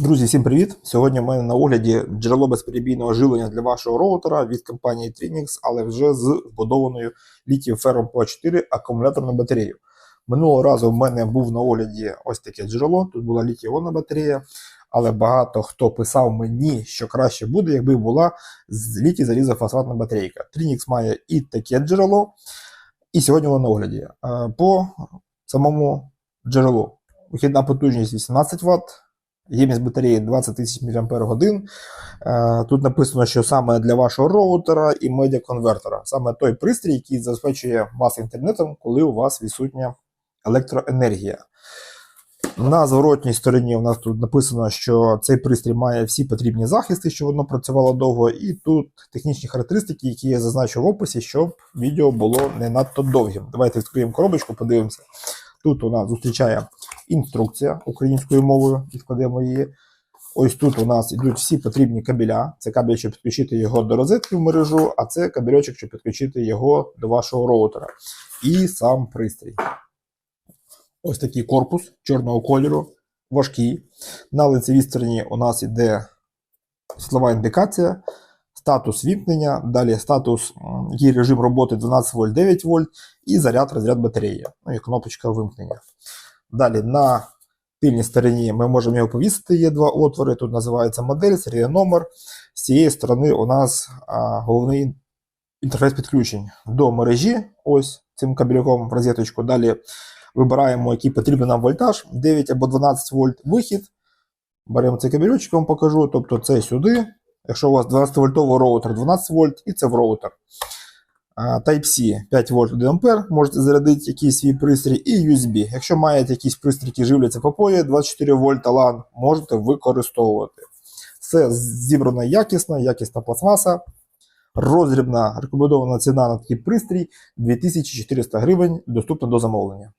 Друзі, всім привіт! Сьогодні в мене на огляді джерело безперебійного живлення для вашого роутера від компанії Trinix, але вже з вбудованою літієм ферром по 4 акумуляторною батареєю. Минулого разу в мене був на огляді ось таке джерело. Тут була літіонна батарея, але багато хто писав мені, що краще буде, якби була з літій залізофосфатна батарейка. Trinix має і таке джерело, і сьогодні воно на огляді. Е, По самому джерелу вихідна потужність 18 Вт. Ємність батареї 20 тисяч мАч. Тут написано, що саме для вашого роутера і медіаконвертера. Саме той пристрій, який забезпечує вас інтернетом, коли у вас відсутня електроенергія. На зворотній стороні у нас тут написано, що цей пристрій має всі потрібні захисти, щоб воно працювало довго, і тут технічні характеристики, які я зазначив в описі, щоб відео було не надто довгим. Давайте відкриємо коробочку, подивимося. Тут у нас зустрічає інструкція українською мовою, відкладемо її. Ось тут у нас йдуть всі потрібні кабеля. Це кабель, щоб підключити його до розетки в мережу, а це кабельочок, щоб підключити його до вашого роутера. І сам пристрій. Ось такий корпус чорного кольору, важкий. На лицевій стороні у нас йде світлова індикація, статус вімкнення, далі статус, який режим роботи 12 вольт, 9 вольт і заряд, розряд батареї. Ну і кнопочка вимкнення. Далі на тильній стороні ми можемо його повісити. Є два отвори. Тут називається модель, серійний номер. З цієї сторони у нас а, головний інтерфейс підключень до мережі. Ось цим кабельком в розеточку. Далі вибираємо, який потрібен нам вольтаж, 9 або 12 вольт вихід. Беремо цей кабельочок, вам покажу. Тобто це сюди. Якщо у вас 12-вольтовий роутер 12 вольт, і це в роутер. Type-C 5 вольт 1 ампер, можете зарядити якийсь свій пристрій, і USB. Якщо маєте якісь пристрій, які живляться по полі 24 вольта LAN, можете використовувати. Це зібрано якісно, якісна пластмаса. Розрібна рекомендована ціна на такий пристрій 2400 гривень, доступна до замовлення.